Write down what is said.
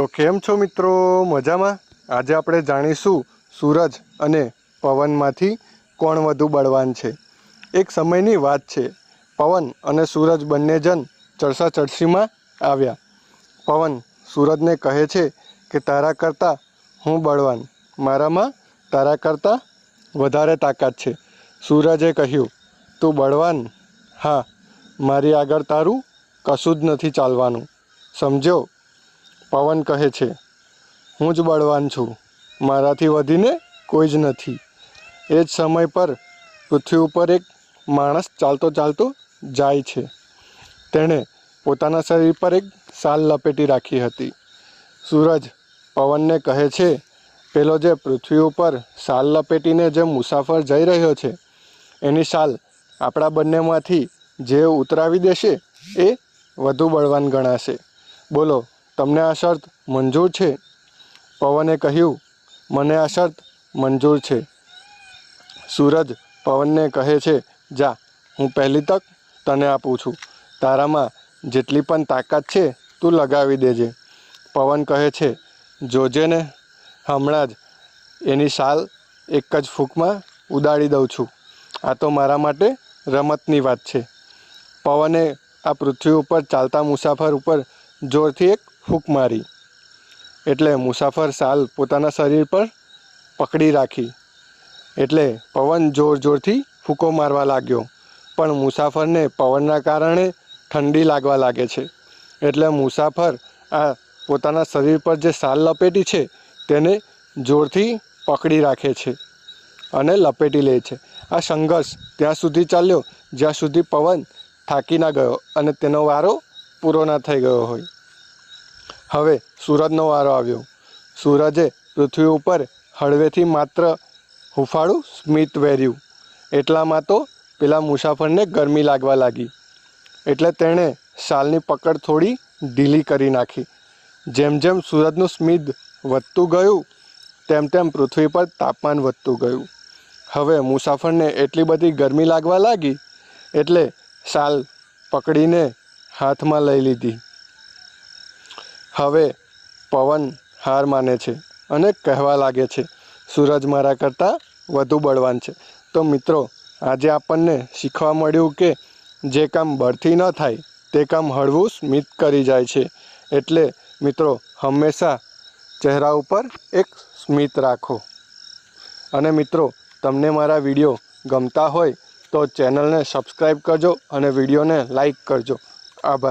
તો કેમ છો મિત્રો? મજામાં? આજે આપણે જાણીશું સૂરજ અને પવનમાંથી કોણ વધુ બળવાન છે. એક સમયની વાત છે. પવન અને સૂરજ બંને જણ ચડસા ચડસીમાં આવ્યા. પવન સૂરજને કહે છે કે, તારા કરતાં હું બળવાન. મારામાં તારા કરતાં વધારે તાકાત છે. સૂરજે કહ્યું, તું બળવાન? હા, મારી આગળ તારું કશું જ નથી ચાલવાનું. સમજો પવન કહે છે, હું જ બળવાન છું, મારાથી વધીને કોઈ જ નથી. એ જ સમય પર પૃથ્વી ઉપર એક માણસ ચાલતો ચાલતો જાય છે. તેણે પોતાના શરીર પર એક શાલ લપેટી રાખી હતી. સૂરજ પવનને કહે છે, પેલો જે પૃથ્વી ઉપર શાલ લપેટીને જે મુસાફર જઈ રહ્યો છે, એની શાલ આપણા બંનેમાંથી જે ઉતરાવી દેશે, એ વધુ બળવાન ગણાશે. બોલો તમને આ શરત મંજૂર છે? પવને કહ્યું, મને આ શરત મંજૂર છે. સૂરજ પવનને કહે છે, જા, હું પહેલી તક તને આપું છું. તારામાં જેટલી પણ તાકાત છે, તું લગાવી દેજે. પવન કહે છે જોજે ને હમણાં જ એની શાલ એક જ ફૂંકમાં ઉડાડી દઉં છું, આ તો મારા માટે રમતની વાત છે. પવને આ પૃથ્વી ઉપર ચાલતા મુસાફર ઉપર જોરથી એક ફૂંક મારી. એટલે મુસાફર શાલ પોતાના શરીર પર પકડી રાખી. એટલે પવન જોર જોરથી ફૂંકો મારવા લાગ્યો. પણ મુસાફરને પવનના કારણે ઠંડી લાગવા લાગે છે. એટલે મુસાફર આ પોતાના શરીર પર જે શાલ લપેટી છે, તેને જોરથી પકડી રાખે છે અને લપેટી લે છે. આ સંઘર્ષ ત્યાં સુધી ચાલ્યો, જ્યાં સુધી પવન થાકી ના ગયો અને તેનો વારો પૂરો ના થઈ ગયો હોય. હવે સૂરજનો વારો આવ્યો. સૂરજે પૃથ્વી ઉપર હળવેથી માત્ર હુંફાળું સ્મિત વેર્યું. એટલામાં તો પેલા મુસાફરને ગરમી લાગવા લાગી. એટલે તેણે શાલની પકડ થોડી ઢીલી કરી નાખી. જેમ જેમ સૂરજનું સ્મિત વધતું ગયું, તેમ તેમ પૃથ્વી પર તાપમાન વધતું ગયું. હવે મુસાફરને એટલી બધી ગરમી લાગવા લાગી, એટલે શાલ પકડીને હાથમાં લઈ લીધી. હવે પવન હાર માને છે અને કહેવા લાગે છે, સૂરજ મારા કરતાં વધુ બળવાન છે. તો મિત્રો, આજે આપણને શીખવા મળ્યું કે જે કામ બળથી ન થાય, તે કામ હળવું સ્મિત કરી જાય છે. એટલે મિત્રો, હંમેશા ચહેરા ઉપર એક સ્મિત રાખો. અને મિત્રો, તમને મારા વીડિયો ગમતા હોય તો ચેનલને સબસ્ક્રાઈબ કરજો અને વિડીયોને લાઈક કરજો. આભાર.